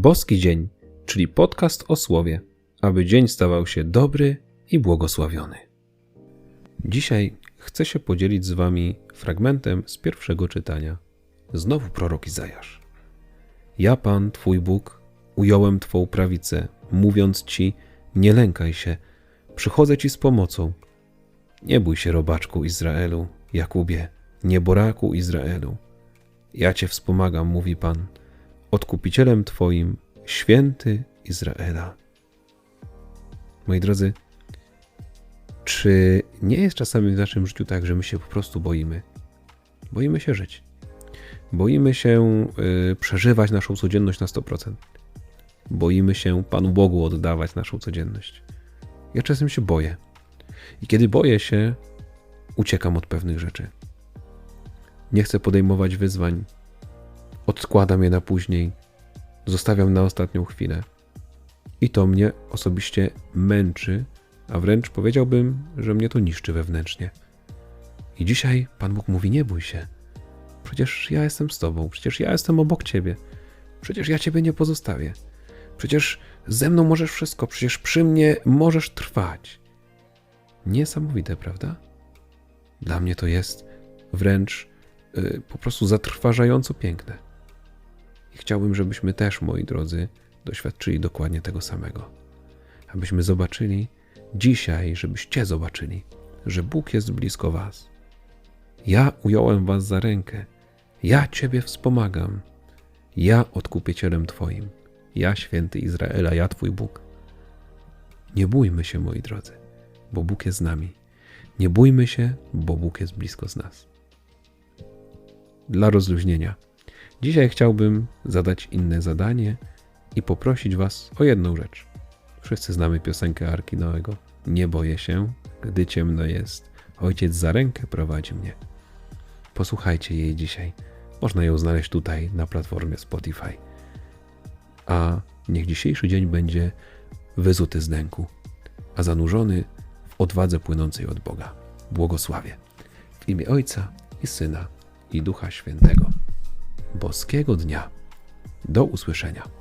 Boski Dzień, czyli podcast o słowie, aby dzień stawał się dobry i błogosławiony. Dzisiaj chcę się podzielić z Wami fragmentem z pierwszego czytania. Znowu prorok Izajasz. Ja, Pan, Twój Bóg, ująłem Twą prawicę, mówiąc Ci: Nie lękaj się, przychodzę Ci z pomocą. Nie bój się, robaczku Izraelu, Jakubie, nieboraku Izraelu. Ja Cię wspomagam, mówi Pan, odkupicielem Twoim, święty Izraela. Moi drodzy, czy nie jest czasami w naszym życiu tak, że my się po prostu boimy? Boimy się żyć. Boimy się y, przeżywać naszą codzienność na 100%. Boimy się Panu Bogu oddawać naszą codzienność. Ja czasem się boję. I kiedy boję się, uciekam od pewnych rzeczy. Nie chcę podejmować wyzwań. Odkładam je na później. Zostawiam na ostatnią chwilę. I to mnie osobiście męczy, a wręcz powiedziałbym, że mnie to niszczy wewnętrznie. I dzisiaj Pan Bóg mówi: Nie bój się. Przecież ja jestem z Tobą, przecież ja jestem obok Ciebie, przecież ja Ciebie nie pozostawię. Przecież ze mną możesz wszystko, przecież przy mnie możesz trwać. Niesamowite, prawda? Dla mnie to jest wręcz y, po prostu zatrważająco piękne. Chciałbym, żebyśmy też, moi drodzy, doświadczyli dokładnie tego samego. Abyśmy zobaczyli dzisiaj, żebyście zobaczyli, że Bóg jest blisko Was. Ja ująłem Was za rękę, ja Ciebie wspomagam, ja odkupicielem Twoim, ja święty Izraela, ja Twój Bóg. Nie bójmy się, moi drodzy, bo Bóg jest z nami. Nie bójmy się, bo Bóg jest blisko z nas. Dla rozluźnienia. Dzisiaj chciałbym zadać inne zadanie i poprosić Was o jedną rzecz. Wszyscy znamy piosenkę Arki Noego. Nie boję się, gdy ciemno jest. Ojciec za rękę prowadzi mnie. Posłuchajcie jej dzisiaj. Można ją znaleźć tutaj na platformie Spotify. A niech dzisiejszy dzień będzie wyzuty z nęku, a zanurzony w odwadze płynącej od Boga. Błogosławie. W imię Ojca i Syna i Ducha Świętego. Boskiego dnia. Do usłyszenia.